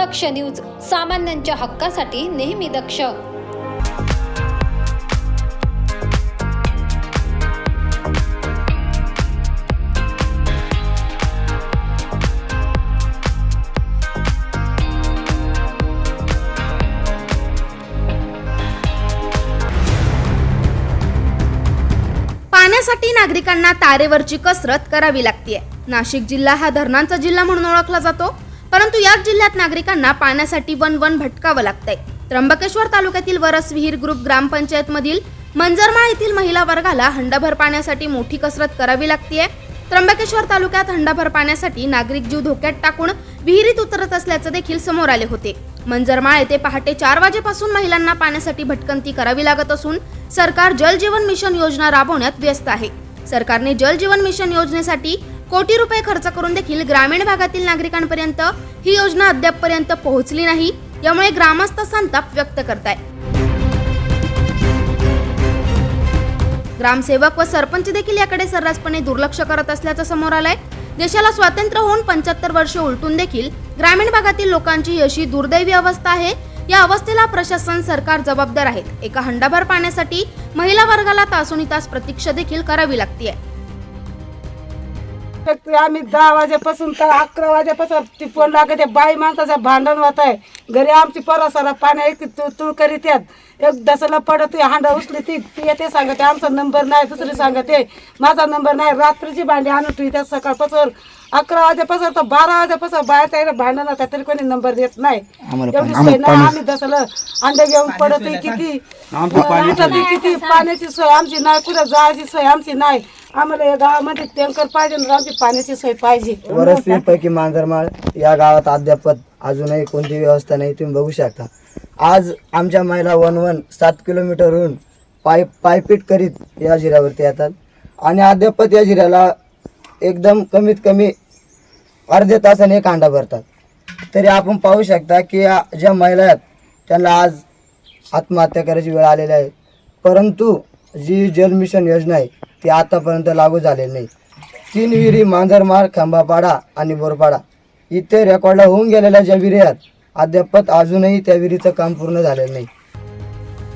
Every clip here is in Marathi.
दक्ष न्यूज सामान्यांच्या हक्कासाठी नेहमी दक्ष. पाण्यासाठी नागरिकांना तारेवरची कसरत करावी लागते नाशिक जिल्हा हा धरणांचा जिल्हा म्हणून ओळखला जातो. परंतु याच जिल्ह्यात नागरिकांना पाण्यासाठी वन वन भटकावं लागतंय. त्र्यंबकेश्वर तालुक्यातील वरस विहीर ग्रुप ग्रामपंचायतमधील मंजरमाळ येथील महिला वर्गाला हंडाभर पाण्यासाठी मोठी कसरत करावी लागतीये. त्र्यंबकेश्वर तालुक्यात हंडाभर पाण्यासाठी नागरिक जीव धोक्यात टाकून विहिरीत उतरत असल्याचं देखील समोर आले होते. मंजरमाळ येथे पहाटे चार वाजेपासून महिलांना पाण्यासाठी भटकंती करावी लागत असून सरकार जल जीवन मिशन योजना राबवण्यात व्यस्त आहे. सरकारने जल जीवन मिशन योजनेसाठी कोटी रुपये खर्च करून देखील ग्रामीण भागातील नागरिकांपर्यंत ही योजना अद्यापपर्यंत पोहोचली नाही यामुळे ग्रामस्थ संताप व्यक्त करताय ग्रामसेवक व सरपंच देखील याकडे सर्रासपणे दुर्लक्ष करत असल्याचं समोर आलंय. देशाला स्वातंत्र्य होऊन पंच्याहत्तर वर्ष उलटून देखील ग्रामीण भागातील लोकांची अशी दुर्दैवी अवस्था आहे. या अवस्थेला प्रशासन सरकार जबाबदार आहेत. एका हंडाभर पाण्यासाठी महिला वर्गाला तासोनी तास प्रतीक्षा देखील करावी लागते आम्ही दहा वाजेपासून तर अकरा वाजेपासून ती फोन लागते. बाई माणसाचं भांडण होत आहे. घरी आमची परसाला पाण्या तुळ तुळ करीत एक दसाला पडत हांडा उचली ती. ती येते सांगते आमचा नंबर नाही. दुसरी सांगते माझा नंबर नाही. रात्रीची भांडी आणून ठेवतात सकाळपासून. अकरा वाजेपासून तर बारा वाजेपासून बाहेर त्याला भांडण होतात तरी कोणी नंबर देत नाही. एवढी सोय नाही. आम्ही दसाला अंडे घेऊन पडतोय किती? आमचा ती किती पाण्याची सोय? आमची नाही कुठं जायची सोय आमची नाही. आम्हाला या गावामध्ये टँकर पाहिजे आमची पाण्याची सोय पाहिजे. वरसपैकी पैकी मांजरमाळ या गावात अद्याप अजूनही कोणती व्यवस्था नाही तुम्ही बघू शकता. आज आमच्या महिला वन वन सात किलोमीटरहून पाय पायपीट करीत या जिऱ्यावरती येतात. आणि अद्याप या जिऱ्याला एकदम कमीत कमी अर्ध्या तासाने कांडा अंडा भरतात. तरी आपण पाहू शकता की या ज्या महिला आहेत त्यांना आज आत्महत्या करायची वेळ आलेली आहे. परंतु जी जल मिशन योजना आहे ते आतापर्यंत लागू झालेली नाही. तीन विहिरी मांजरमार खंबापाडा आणि बोरपाडा. इथे रेकॉर्डला होऊन गेलेल्या ज्या विहिरी आहेत अद्यापत अजूनही त्या विहिरीचं काम पूर्ण झालेलं नाही.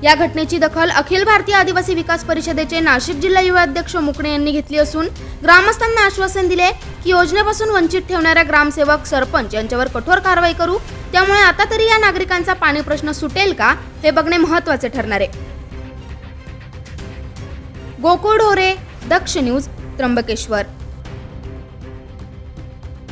या घटनेची दखल अखिल भारतीय आदिवासी विकास परिषदेचे नाशिक जिल्हा युवा अध्यक्ष मुकणे यांनी घेतली असून ग्रामस्थांना आश्वासन दिले की योजनेपासून वंचित ठेवणाऱ्या ग्रामसेवक सरपंच यांच्यावर कठोर कारवाई करू. त्यामुळे आता तरी या नागरिकांचा पाणी प्रश्न सुटेल का हे बघणे महत्त्वाचे ठरणार आहे. गोकुळ ढोरे दक्ष न्यूज त्र्यंबकेश्वर